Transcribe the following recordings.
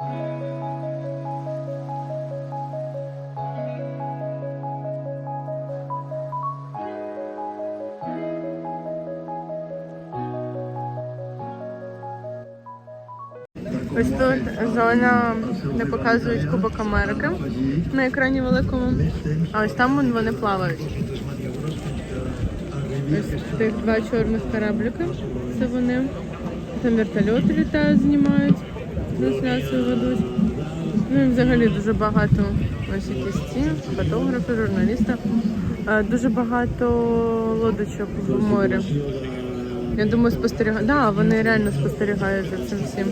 Ось тут зона, де показують Кубок Америки на екрані великому. А ось там вони плавають. Ось тих два чорних корабліки. Це вони. Там вертольоти літають, знімають, трансляцію ведуть. Ну і взагалі дуже багато ось якісь фотографи, журналісти. Е, Дуже багато лодочок в морі. Я думаю, спостерігають. Да, вони реально спостерігають за цим всім.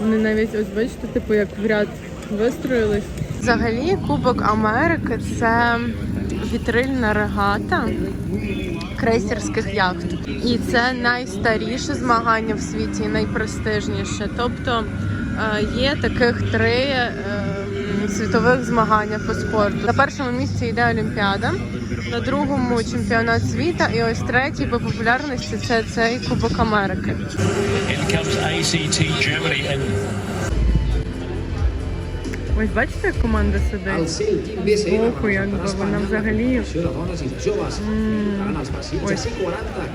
Вони навіть ось бачите, типу як в ряд вистроїлись. Взагалі, Кубок Америки це вітрильна регата крейсерських яхт. І це найстаріше змагання в світі, найпрестижніше. Тобто е, є таких три е, світових змагання по спорту. На першому місці йде Олімпіада, на другому чемпіонат світу, і ось третій по популярності це цей Кубок Америки. Ось бачите, як команда сидить? ser el Оху, як би вона взагалі 40,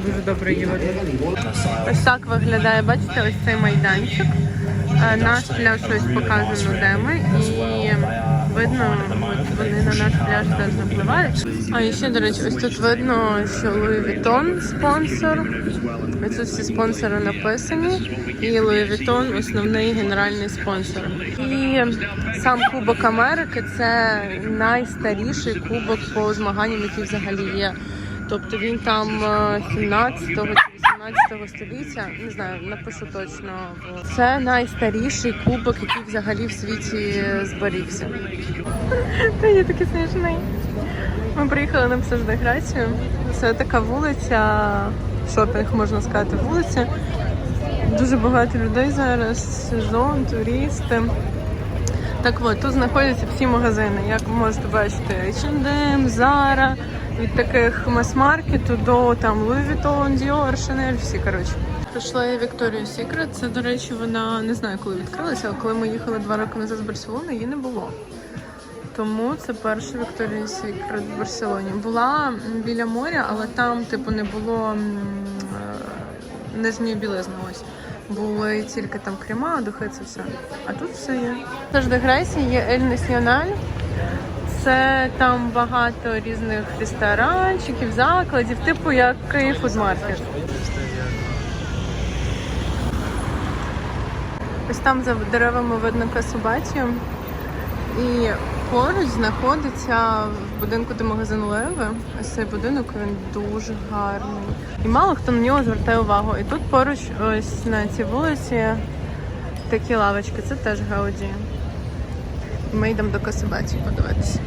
дуже добре їла. Ось так виглядає, бачите, ось цей майданчик. Е, Наш пляж ось показано, де ми, і видно, вони на наш пляж теж напливають. А і ще, до речі, ось тут видно, що Louis Vuitton спонсор. Ось тут всі спонсори написані. І Louis Vuitton основний генеральний спонсор. І сам Кубок Америки це найстаріший кубок по змаганням, які взагалі є. Тобто він там е, 17-го чи 18 століття, не знаю, напишу точно. Це найстаріший кубок, який взагалі в світі зберігся. Та є такий смішний. Ми приїхали на псевдограцію. Це така вулиця, шопінг можна сказати, вулиця. Дуже багато людей зараз, сезон, туристи. Так от, тут знаходяться всі магазини, як ви можете бачити, H&M, Zara, від таких мас-маркету до там Louis Vuitton, Dior, Chanel, всі коротше. Прийшла я Victoria's Secret. Це, до речі, вона не знаю, коли відкрилася, але коли ми їхали два роки назад з Барселони, її не було. Тому це перша Victoria's Secret в Барселоні. Була біля моря, але там, типу, не було е, нижньої білизни. Ось. Були тільки там крема, духи, це все. А тут все є. Тож до Греції є Ель Національ. Це там багато різних ресторанчиків, закладів, типу як Київ фудмаркет. Ось там за деревами видно Касубатію. І поруч знаходиться в будинку де магазин Леви. Ось цей будинок він дуже гарний. І мало хто на нього звертає увагу. І тут поруч, ось на цій вулиці, такі лавочки. Це теж Гауді. І Ми йдемо до Касубатії подивитися.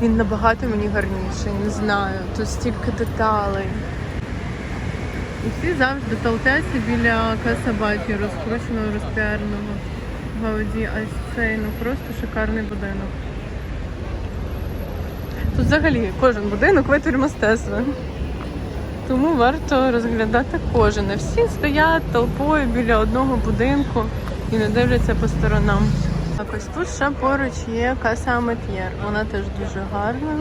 Він набагато мені гарніший, не знаю. Тут стільки деталей. І всі завжди толпяться біля Касабаті, розкрученого, розпіареного Гауді. А цей ну просто шикарний будинок. Тут взагалі кожен будинок витвір мистецтва. Тому варто розглядати кожен. Всі стоять толпою біля одного будинку і не дивляться по сторонам. Так ось тут ще поруч є каса Мет'єр. Вона теж дуже гарна.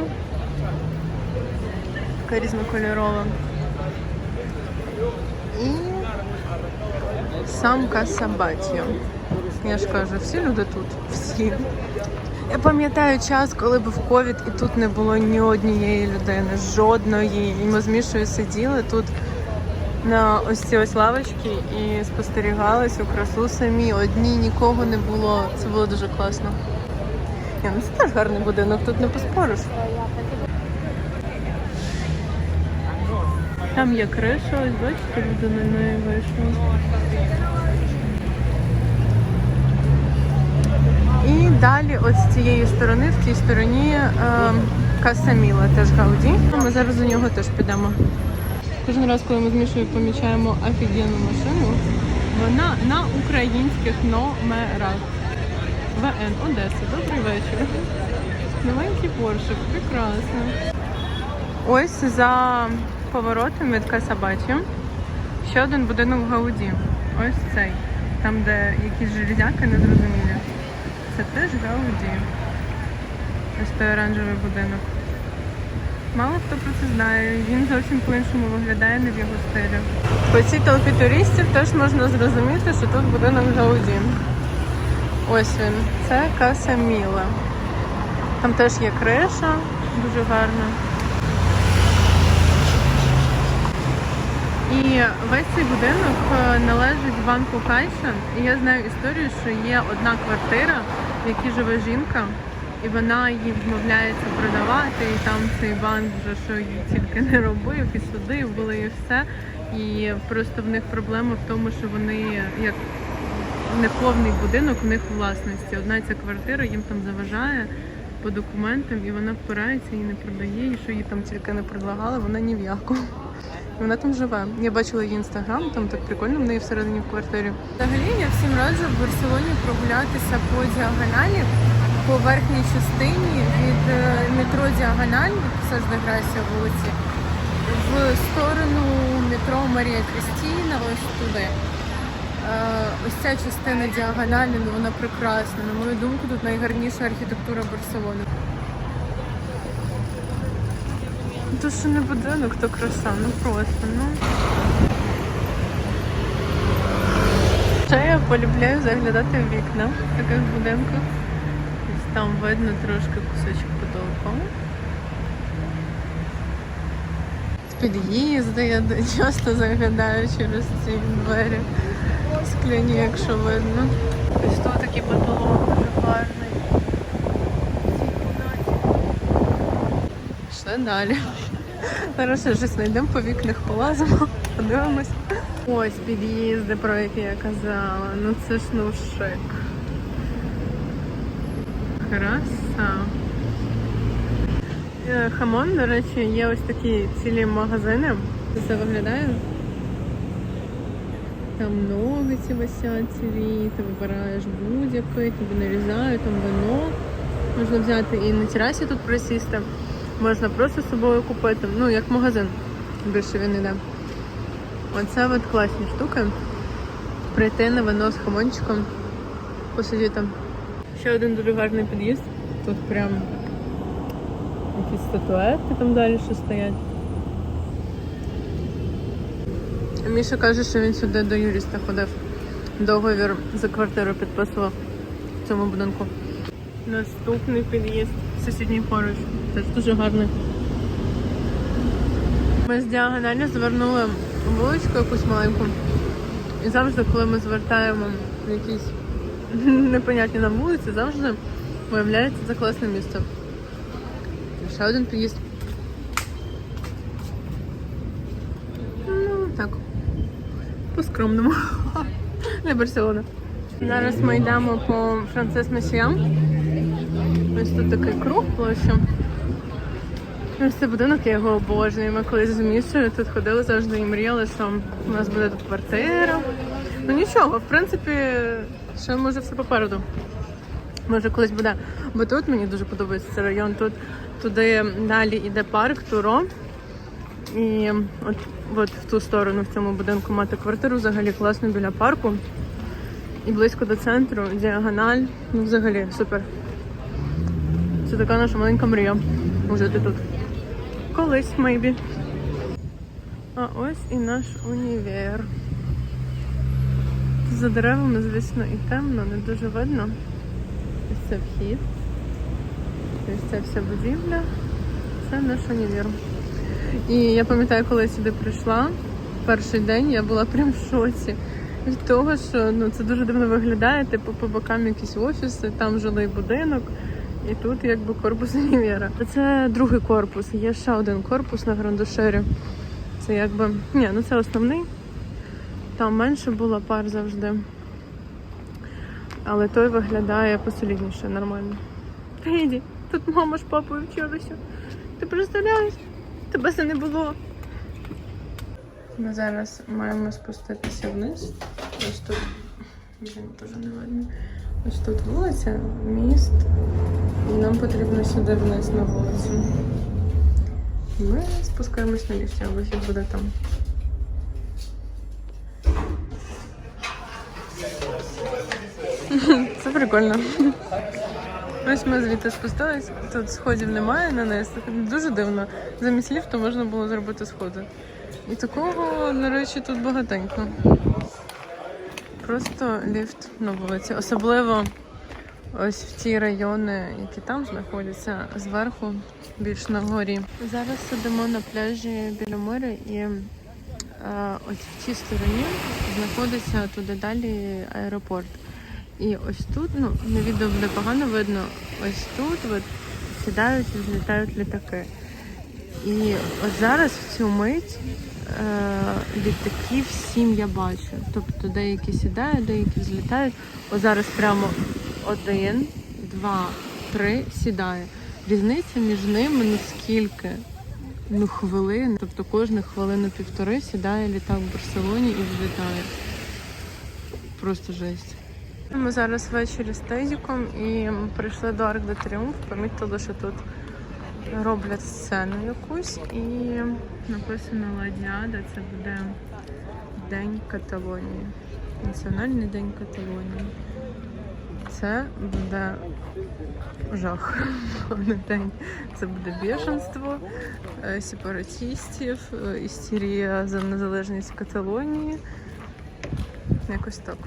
Така різнокольорова. І сам Касабатіо. Я ж кажу, всі люди тут. Всі. Я пам'ятаю час, коли був ковід, і тут не було ні однієї людини, жодної. І ми з Мішою сиділи тут на ось ці ось лавочки і спостерігали цю красу самі. Одні нікого не було. Це було дуже класно. Ні, ну це теж гарний будинок, тут не поспориш. Там є криша, ось бачите, люди на неї вийшли. І далі, от з цієї сторони, в тій стороні е, Касаміла, теж Гауді. Ми зараз до нього теж підемо. Кожен раз, коли ми з Мішою помічаємо офігенну машину, вона на українських номерах. ВН Одеса, добрий вечір. Новенький поршик, прекрасно. Ось за поворотом від Касабаті ще один будинок в Гауді. Ось цей. Там, де якісь железяки незрозумілі. це теж Гауді. Ось той оранжевий будинок. Мало хто про це знає. Він зовсім по-іншому виглядає не в його стилі. По цій толпі туристів теж можна зрозуміти, що тут будинок Гауді. Ось він. Це Каса Міла. Там теж є криша, дуже гарна. І весь цей будинок е, належить банку Кайша. І я знаю історію, що є одна квартира, в якій живе жінка, і вона її відмовляється продавати. І там цей банк вже що їй тільки не робив, і суди були, і все. І просто в них проблема в тому, що вони як неповний будинок в них у власності. Одна ця квартира їм там заважає по документам, і вона впирається і не продає, і що їй там тільки не предлагали, вона ні в яку. Вона там живе. Я бачила її інстаграм, там так прикольно в неї всередині в квартирі. Взагалі я всім раджу в Барселоні прогулятися по діагоналі, по верхній частині від е, метро Діагональ, все ж Деграсія вулиці, в сторону метро Марія Крістіна, ось туди. Е, Ось ця частина діагоналі, ну вона прекрасна. На мою думку, тут найгарніша архітектура Барселони. То що не будинок, то краса, ну просто, ну. Ще я полюбляю заглядати в вікна в таких будинках. Там видно трошки кусочок потолку. З під'їзду я часто заглядаю через ці двері скляні, якщо видно. Ось тут такий потолок дуже гарний. Пішли далі. Зараз ще щось знайдемо по вікнах, полазимо, подивимось. Ось під'їзди, про які я казала. Ну це ж ну шик. Краса. Е, Хамон, до речі, є ось такі цілі магазини. Це виглядає. Там ногиці висять цілі, ти вибираєш будь-який, тобі нарізають, там вино можна взяти і на терасі тут присісти. Можна просто з собою купити. Ну, як магазин. Більше він іде. Оце от класні штуки. Прийти на вино з хамончиком, посидіти. Ще один дуже гарний під'їзд. Тут прям якісь статуетки там далі що стоять. Міша каже, що він сюди до юриста ходив. Договір за квартиру підписував в цьому будинку. Наступний під'їзд сусідній поруч. Теж дуже гарний. Ми з діагоналі звернули вуличку якусь маленьку. І завжди, коли ми звертаємо в якісь непонятні нам вулиці, завжди виявляється це класне місце. Ще один під'їзд. Ну, так. По-скромному. Не Барселона. Зараз ми йдемо по Францис Месіям. Ось тут такий круг площа. Ось цей будинок, я його обожнюю. Ми колись з Мішою тут ходили завжди і мріяли, що у нас буде тут квартира. Ну нічого, в принципі, ще може все попереду. Може колись буде. Бо тут мені дуже подобається цей район. Тут туди далі йде парк, туро. І от, от в ту сторону в цьому будинку мати квартиру взагалі класно біля парку. І близько до центру, діагональ. Ну, взагалі, супер. Це така наша маленька мрія. Жити тут. Колись, maybe. А ось і наш універ. За деревами, звісно, і темно, не дуже видно. Ось це вхід. Ось це вся будівля. Це наш універ. І я пам'ятаю, коли я сюди прийшла, перший день я була прям в шоці. Від того, що ну, це дуже дивно виглядає, типу по бокам якісь офіси, там жилий будинок, і тут якби корпус універа. Це другий корпус, є ще один корпус на Грандушері. Це якби. Ні, ну це основний. Там менше було пар завжди. Але той виглядає посолідніше, нормально. Теді, тут мама з папою вчилися. Ти представляєш? Тебе це не було. Ми зараз маємо спуститися вниз. Ось тут. Дуже не видно. Ось тут вулиця, міст. І нам потрібно сюди вниз на вулицю. Ми спускаємось на ліфті, а вихід буде там. Прикольно. Ось ми звідти спустились, тут сходів немає на низ. Дуже дивно. Замість ліфту можна було зробити сходи. І такого, до речі, тут багатенько. Просто ліфт на вулиці. Особливо ось в ті райони, які там знаходяться, зверху, більш на горі. Зараз сидимо на пляжі біля моря і е, ось в цій стороні знаходиться туди далі аеропорт. І ось тут, ну на відео буде погано видно, ось тут от сідають і злітають літаки. І от зараз в цю мить е, літаків сім я бачу. Тобто деякі сідають, деякі злітають. От зараз прямо один, два, три сідає. Різниця між ними ну скільки? Ну, хвилин. Тобто кожну хвилину півтори сідає літак в Барселоні і взлітає. Просто жесть. Ми зараз ввечері з Тезіком і прийшли до Арк де Тріумф, помітили, що тут роблять сцену якусь і написано Ладіада, це буде День Каталонії. Національний день Каталонії. Це буде жах. День. Це буде біженство, е, сепаратистів, е, істерія за незалежність Каталонії. Якось так.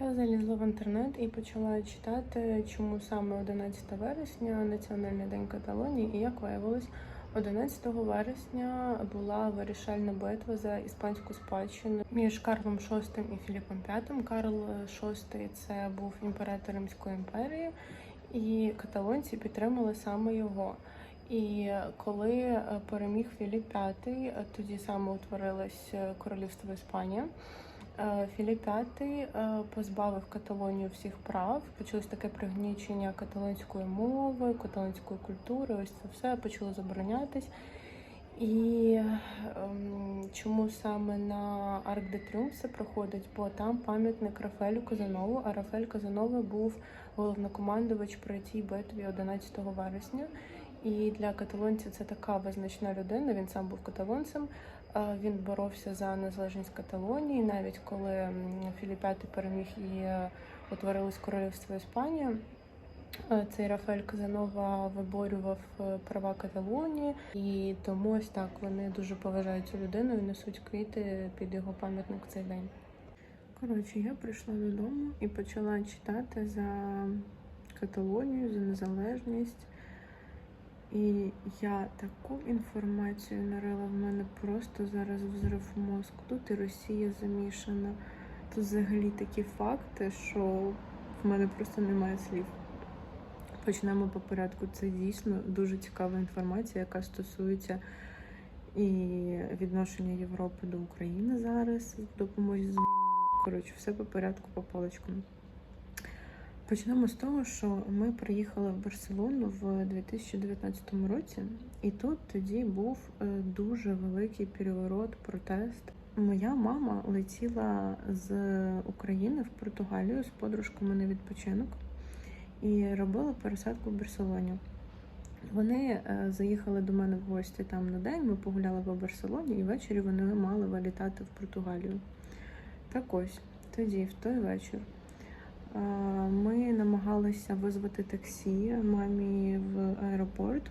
Я залізла в інтернет і почала читати, чому саме 11 вересня Національний день Каталонії, і як виявилось, 11 вересня була вирішальна битва за іспанську спадщину між Карлом VI і Філіпом V. Карл VI – це був імператор Римської імперії, і каталонці підтримали саме його. І коли е, переміг Філіп V, тоді саме утворилось е, королівство Іспанія. Е, Філіп V е, позбавив Каталонію всіх прав. Почалось таке пригнічення каталонської мови, каталонської культури. Ось це все почало заборонятись. І ем, чому саме на Арк де Тріумф проходить? Бо там пам'ятник Рафаелю Казанову, а Рафаель Казанова був головнокомандувач при тій битві 11 вересня. І для каталонців це така визначна людина. Він сам був каталонцем. Він боровся за незалежність Каталонії, навіть коли Філіп V переміг і е, утворилось королівство Іспанія. Цей Рафаель Казанова виборював е, права Каталонії, і тому ось так вони дуже поважають цю людину і несуть квіти під його пам'ятник цей день. Коротше, я прийшла додому і почала читати за Каталонію, за незалежність. І я таку інформацію нарила в мене просто зараз взрив мозку. Тут і Росія замішана. Тут взагалі такі факти, що в мене просто немає слів. Почнемо по порядку. Це дійсно дуже цікава інформація, яка стосується і відношення Європи до України зараз в допомозі з. Коротше, все по порядку по паличкам. Почнемо з того, що ми приїхали в Барселону в 2019 році, і тут тоді був е, дуже великий переворот, протест. Моя мама летіла з України в Португалію з подружками на відпочинок і робила пересадку в Барселоні. Вони е, заїхали до мене в гості там на день. Ми погуляли по Барселоні, і ввечері вони мали вилітати в Португалію. Так ось тоді, в той вечір. Е, Ми намагалися визвати таксі мамі в аеропорт,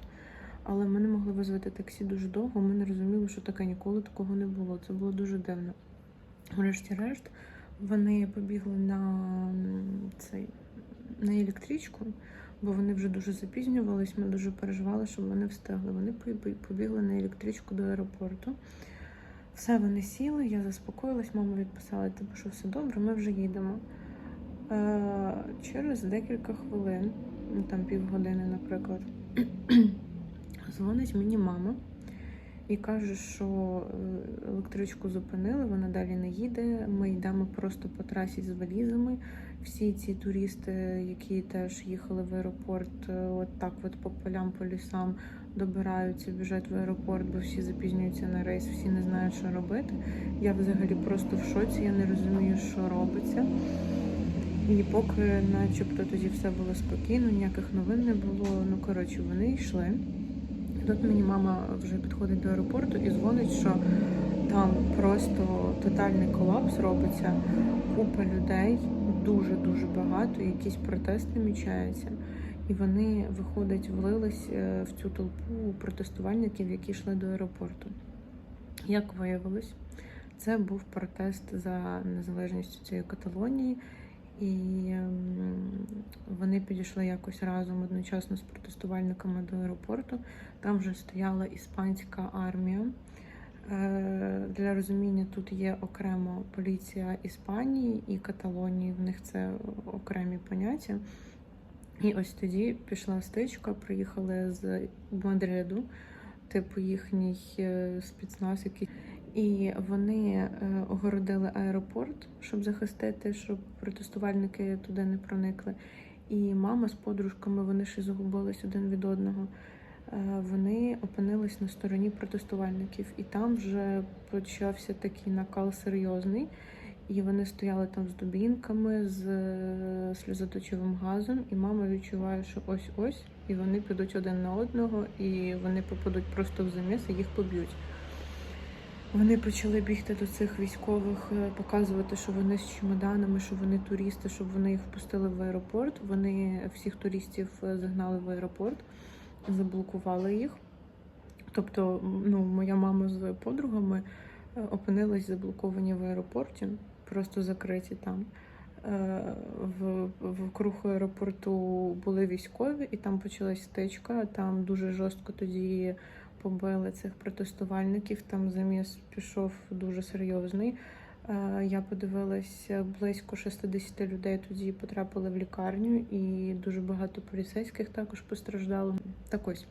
але ми не могли визвати таксі дуже довго. Ми не розуміли, що таке ніколи такого не було. Це було дуже дивно. Врешті-решт, вони побігли на цей на електричку, бо вони вже дуже запізнювались. Ми дуже переживали, щоб вони встигли. Вони побігли на електричку до аеропорту. Все, вони сіли, я заспокоїлась, мама відписала, типу, що все добре, ми вже їдемо. Е, через декілька хвилин, ну там півгодини, наприклад, дзвонить мені мама і каже, що е, електричку зупинили, вона далі не їде. Ми йдемо просто по трасі з валізами. Всі ці туристи, які теж їхали в аеропорт, е, от так от по полям, по лісам добираються, біжать в аеропорт, бо всі запізнюються на рейс, всі не знають, що робити. Я взагалі просто в шоці, я не розумію, що робиться. І поки, начебто, тоді все було спокійно, ніяких новин не було. Ну коротше, вони йшли. Тут мені мама вже підходить до аеропорту і дзвонить, що там просто тотальний колапс робиться. Купа людей, дуже дуже багато, якісь протести намічаються. І вони виходять, влились е, в цю толпу протестувальників, які йшли до аеропорту. Як виявилось, це був протест за незалежність цієї Каталонії, і ем, вони підійшли якось разом одночасно з протестувальниками до аеропорту. Там вже стояла іспанська армія. Е, Для розуміння тут є окремо поліція Іспанії і Каталонії. В них це окремі поняття. І ось тоді пішла стичка. Приїхали з Мадриду, типу їхній е, спецназ, який і вони е, огородили аеропорт, щоб захистити, щоб протестувальники туди не проникли. І мама з подружками вони ще загубились один від одного. Е, Вони опинились на стороні протестувальників, і там вже почався такий накал серйозний. І вони стояли там з дубінками, з е, сльозоточивим газом, і мама відчуває, що ось-ось, і вони підуть один на одного, і вони попадуть просто в заміс і їх поб'ють. Вони почали бігти до цих військових, е, показувати, що вони з чемоданами, що вони туристи, щоб вони їх впустили в аеропорт. Вони всіх туристів е, загнали в аеропорт, заблокували їх. Тобто, ну, моя мама з подругами е, опинились заблоковані в аеропорті, просто закриті там. Е, В, вкруг аеропорту були військові, і там почалась стичка. Там дуже жорстко тоді побили цих протестувальників. Там заміс пішов дуже серйозний. Е, Я подивилася, близько 60 людей тоді потрапили в лікарню, і дуже багато поліцейських також постраждало. Так ось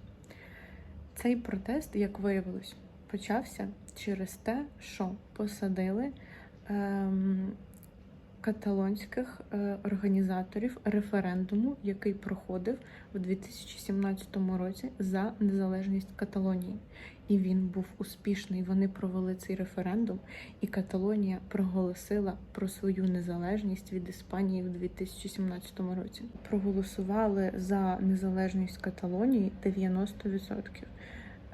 цей протест, як виявилось, почався через те, що посадили ем, каталонських е, організаторів референдуму, який проходив у 2017 році за незалежність Каталонії. І він був успішний. Вони провели цей референдум, і Каталонія проголосила про свою незалежність від Іспанії в 2017 році. Проголосували за незалежність Каталонії 90%.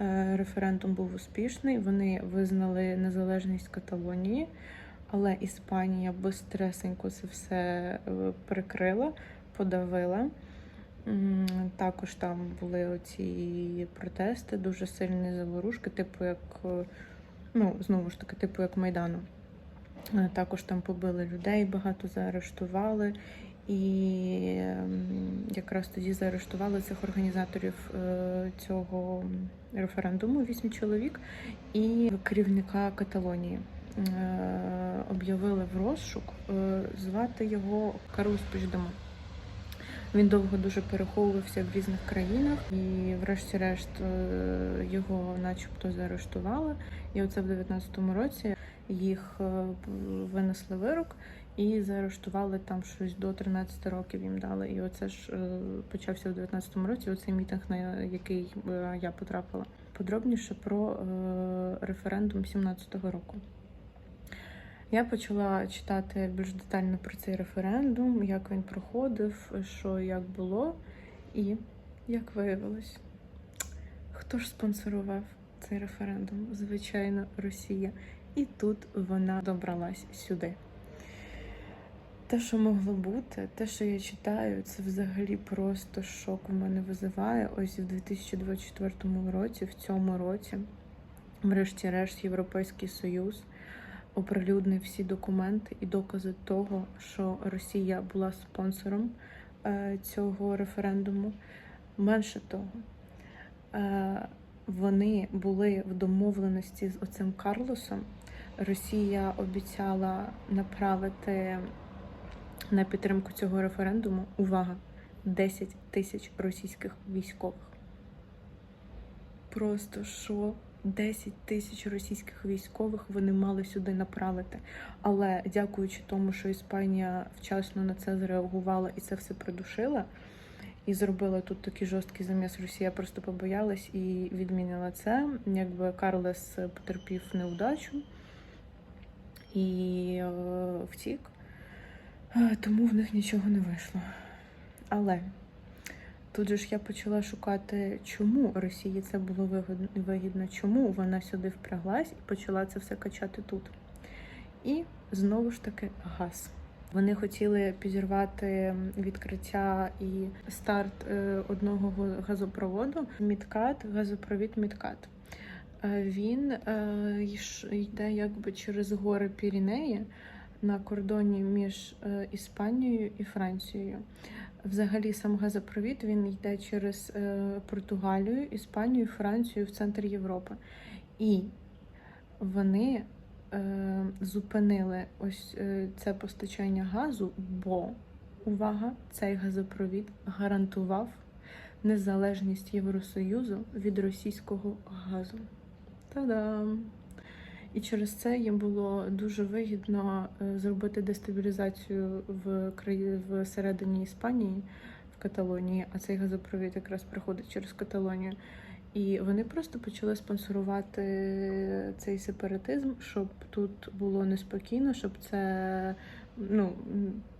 Е, Референдум був успішний. Вони визнали незалежність Каталонії, але Іспанія безстресенько це все е, прикрила, подавила. Також там були оці протести, дуже сильні заворушки, типу як, е, ну, знову ж таки, типу як Майдану. Е, Також там побили людей, багато заарештували. І ем, якраз тоді заарештували цих організаторів цього референдуму, вісім чоловік, і керівника Каталонії. Е, Об'явили в розшук, е, звати його Карлос Пучдемон. Він довго дуже переховувався в різних країнах, і, врешті-решт, е, його начебто заарештували. І оце в 19-му році їх винесли вирок і заарештували там щось до 13 років їм дали. І оце ж почався в 19-му році. Оцей мітинг, на який я потрапила. Подробніше про референдум 17-го року. Я почала читати більш детально про цей референдум, як він проходив, що як було, і як виявилось, хто ж спонсорував цей референдум? Звичайно, Росія. І тут вона добралась сюди. Те, що могло бути, те, що я читаю, це взагалі просто шок у мене визиває. Ось в 2024 році, в цьому році, врешті-решт, Європейський Союз оприлюднив всі документи і докази того, що Росія була спонсором е, цього референдуму. Менше того, е, вони були в домовленості з оцим Карлосом. Росія обіцяла направити на підтримку цього референдуму увага 10 тисяч російських військових. Просто що 10 тисяч російських військових вони мали сюди направити. Але дякуючи тому, що Іспанія вчасно на це зреагувала і це все придушила, і зробила тут такий жорсткий заміс. Росія просто побоялась і відмінила це. Якби Карлес потерпів неудачу і е, втік, Е, тому в них нічого не вийшло. Але тут же ж я почала шукати, чому Росії це було вигідно, чому вона сюди впряглась і почала це все качати тут. І знову ж таки газ. Вони хотіли підірвати відкриття і старт е, одного газопроводу. Мідкат, газопровід Мідкат. Е, Він е, йде якби через гори Пірінеї на кордоні між Іспанією і Францією. Взагалі, сам газопровід він йде через е, Португалію, Іспанію, Францію в центр Європи. І вони е, зупинили ось е, це постачання газу, бо увага, цей газопровід гарантував незалежність Євросоюзу від російського газу. Та-дам! І через це їм було дуже вигідно е, зробити дестабілізацію в краї в середині Іспанії, в Каталонії, а цей газопровід якраз проходить через Каталонію. І вони просто почали спонсорувати цей сепаратизм, щоб тут було неспокійно, щоб це ну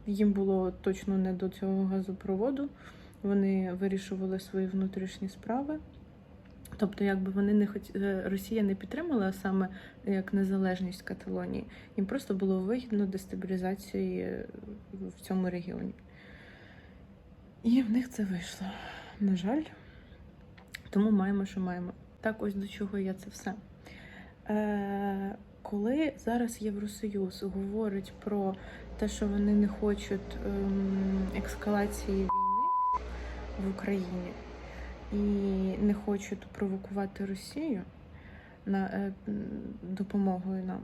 їм було точно не до цього газопроводу. Вони вирішували свої внутрішні справи. Тобто, якби вони не хоч... е, Росія не підтримала саме як незалежність Каталонії, їм просто було вигідно дестабілізації е, в цьому регіоні. І в них це вийшло. На жаль, тому маємо, що маємо. Так, ось до чого я це все. Е, коли зараз Євросоюз говорить про те, що вони не хочуть ем, ескалації війни в Україні і не хочуть провокувати Росію на е, допомогою нам.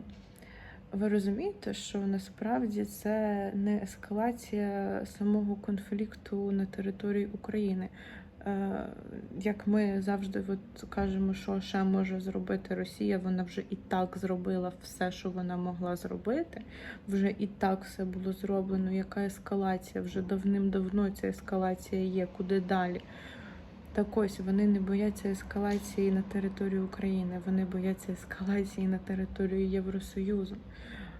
Ви розумієте, що насправді це не ескалація самого конфлікту на території України. Е, Як ми завжди от кажемо, що ще може зробити Росія, вона вже і так зробила все, що вона могла зробити. Вже і так все було зроблено. Яка ескалація? Вже давним-давно ця ескалація є. Куди далі? Так ось вони не бояться ескалації на територію України, вони бояться ескалації на територію Євросоюзу.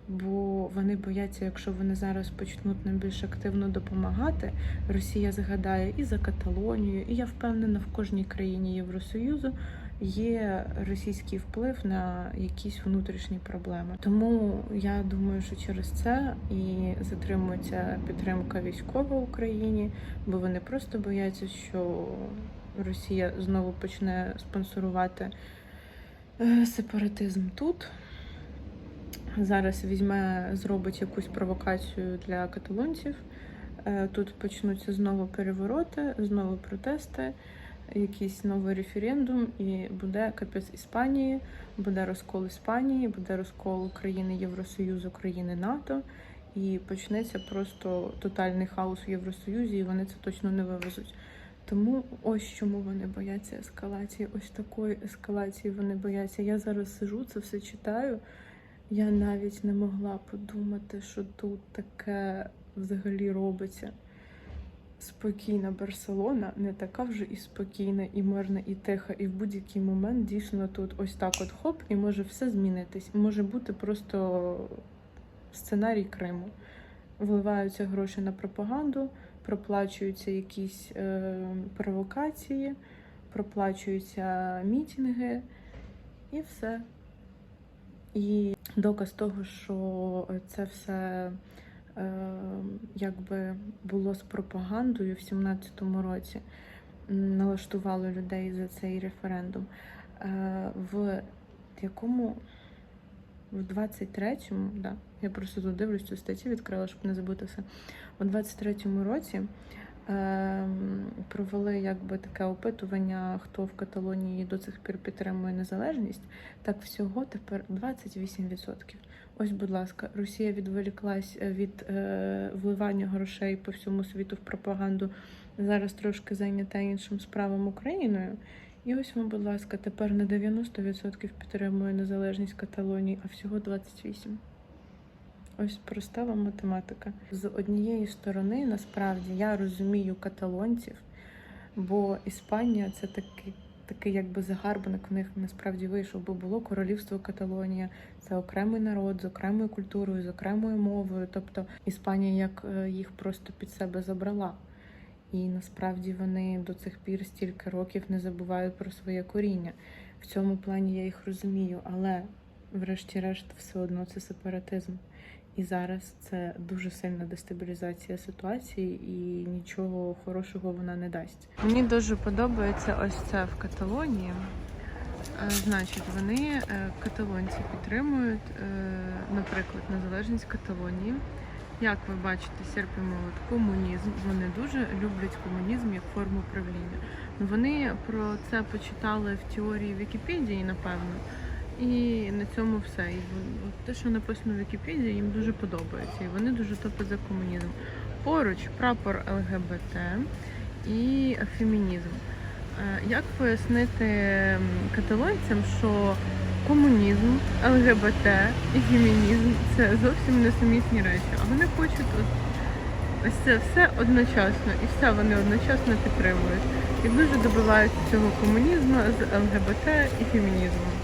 Бо вони бояться, якщо вони зараз почнуть нам більш активно допомагати, Росія згадає і за Каталонію, і я впевнена, в кожній країні Євросоюзу є російський вплив на якісь внутрішні проблеми. Тому я думаю, що через це і затримується підтримка військова Україні, бо вони просто бояться, що Росія знову почне спонсорувати е, сепаратизм тут. Зараз візьме, зробить якусь провокацію для каталонців. Е, Тут почнуться знову перевороти, знову протести, якийсь новий референдум, і буде капець Іспанії, буде розкол Іспанії, буде розкол України Євросоюзу, країни НАТО. І почнеться просто тотальний хаос в Євросоюзі, і вони це точно не вивезуть. Тому ось чому вони бояться ескалації. Ось такої ескалації вони бояться. Я зараз сижу, це все читаю. Я навіть не могла подумати, що тут таке взагалі робиться. Спокійна Барселона, не така вже і спокійна, і мирна, і тиха, і в будь-який момент дійсно тут ось так от хоп, і може все змінитись. Може бути просто сценарій Криму. Вливаються гроші на пропаганду, проплачуються якісь е, провокації, проплачуються мітинги, і все. І доказ того, що це все е, якби було з пропагандою в 17-му році, налаштувало людей за цей референдум. Е, в якому в 23-му, да, я просто тут дивлюсь цю статтю, відкрила, щоб не забути все. У 23-му році ем, провели якби таке опитування, хто в Каталонії до цих пір підтримує незалежність. Так всього тепер 28%. Ось, будь ласка, Росія відволіклась від е, вливання грошей по всьому світу в пропаганду. Зараз трошки зайнята іншим справам Україною. І ось вам, будь ласка, тепер не 90% підтримує незалежність Каталонії, а всього 28%. Ось проста вам математика. З однієї сторони, насправді, я розумію каталонців, бо Іспанія це такий, такий якби загарбник в них насправді вийшов, бо було королівство Каталонія, це окремий народ з окремою культурою, з окремою мовою. Тобто Іспанія як е, їх просто під себе забрала. І насправді вони до цих пір стільки років не забувають про своє коріння. В цьому плані я їх розумію, але врешті-решт все одно це сепаратизм. І зараз це дуже сильна дестабілізація ситуації, і нічого хорошого вона не дасть. Мені дуже подобається ось це в Каталонії. Е, Значить, вони е, каталонці підтримують, е, наприклад, незалежність Каталонії. Як ви бачите, серпимо от комунізм. Вони дуже люблять комунізм як форму правління. Ну, Вони про це почитали в теорії Вікіпедії, напевно. І на цьому все. І те, що написано в Вікіпедії, їм дуже подобається. І вони дуже топять за комунізм. Поруч прапор ЛГБТ і фемінізм. Е, Як пояснити каталонцям, що комунізм, ЛГБТ і фемінізм це зовсім не сумісні речі, а вони хочуть от ось це все одночасно, і все вони одночасно підтримують. І дуже добиваються цього комунізму з ЛГБТ і фемінізмом.